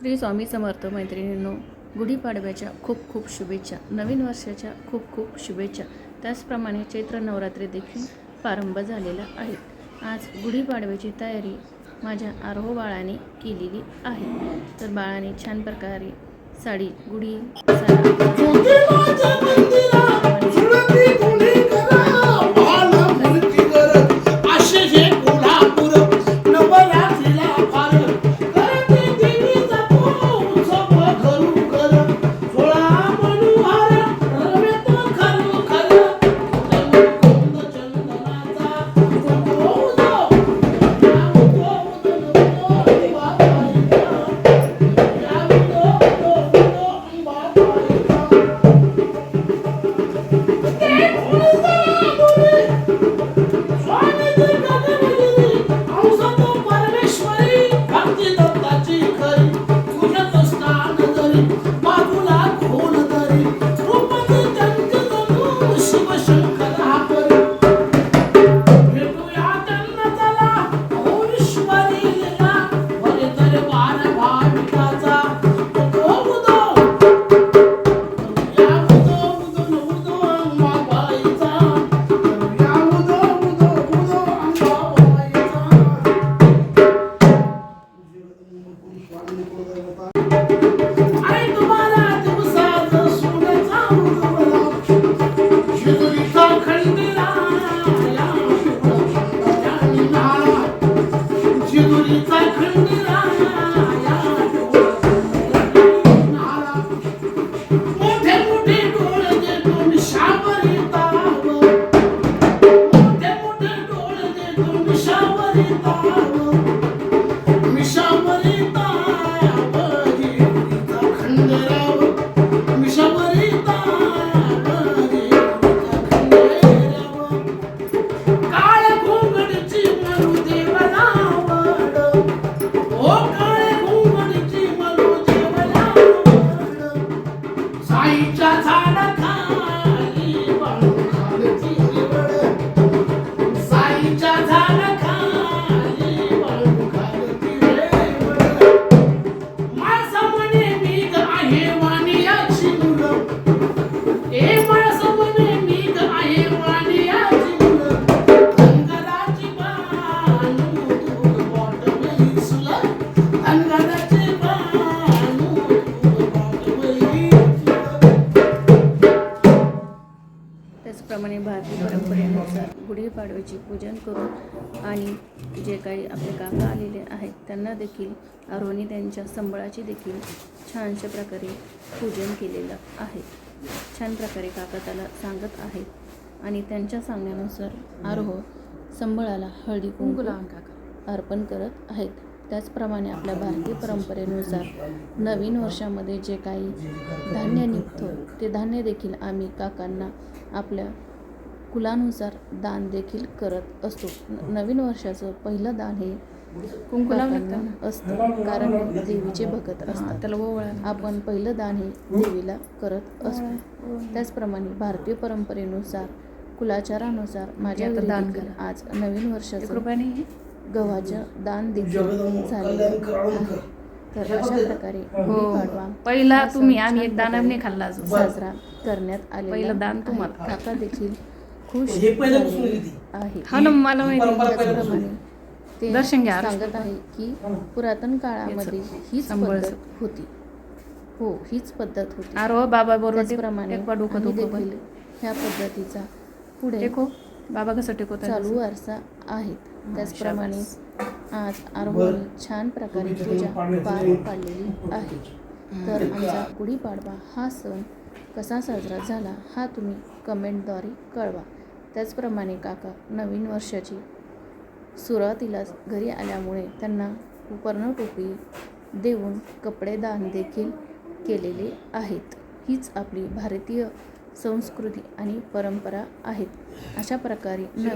श्री स्वामी समर्थ मैत्रिणींनो गुढीपाडव्याच्या खूप खूप शुभेच्छा. नवीन वर्षाच्या खूप खूप शुभेच्छा. त्याचप्रमाणे चैत्र नवरात्री देखील प्रारंभ झालेला आहे. आज गुढीपाडव्याची तयारी माझ्या आरोह बाळाने केलेली आहे. तर बाळाने छान प्रकारे साडी गुढी Federal. भारतीय परंपरेनुसार गुढीपाडव्याची पूजन करून आणि जे काही आपले काका आलेले आहेत त्यांना देखील आरोहने त्यांच्या संबळाची देखील छानशा प्रकारे पूजन केलेलं आहे. छान प्रकारे काका त्याला सांगत आहेत आणि त्यांच्या सांगण्यानुसार आरोह संबळाला हळदी कुंकू. अर्पण करत आहेत. त्याचप्रमाणे आपल्या भारतीय परंपरेनुसार नवीन वर्षामध्ये जे काही धान्य निघतो ते धान्य देखील आम्ही काकांना आपल्या कुलानुसार दान देखील करत असतो. नवीन वर्षाचं पहिलं दान हे काकांना असतं कारण देवीचे भगत असतात. त्याला आपण पहिलं दान हे देवीला करत असतो. त्याचप्रमाणे भारतीय परंपरेनुसार कुलाचारानुसार माझ्या दान. आज नवीन वर्षाचं रुपयाने हे गव्हाचं दान देखील झालेलं आहे. तर अशा प्रकारे हो. गुढीपाडवा पहिला हा तुम्ही आम्ही एक दाना प्रकारे नाही खाल्ला साजरा करण्यात आलेला पहिलं दान. तुम्हाला. काका देखील खुश हे पहिल्यापासून किती? आहे. हा ना मला माहिती परंपरा त्याचप्रमाणे ते दर्शन घ्या. सांगत आहे की पुरातन काळामध्ये हीच संबळ पद्धत होती. हो हीच पद्धत होती. अरे बाबा बरोबर. त्याचप्रमाणे टेकवा डोकं आम्ही डोकं देखील ह्या पद्धतीचा पुढे टेको. बाबा कसं टेकवतात चालू वारसा आहेत. त्याचप्रमाणे आज आरोहणी छान प्रकारे पूजा पार पाडलेली आहे. तर आमचा गुढीपाडवा हा सण कसा साजरा झाला हा तुम्ही कमेंटद्वारे कळवा. त्याचप्रमाणे काका नवीन वर्षाची सुरुवातीलाच घरी आल्यामुळे त्यांना उपर्ण टोपी देऊन कपडे दान देखील केलेले आहेत. हीच आपली भारतीय संस्कृती आणि परंपरा आहेत. अशा प्रकारे नवीन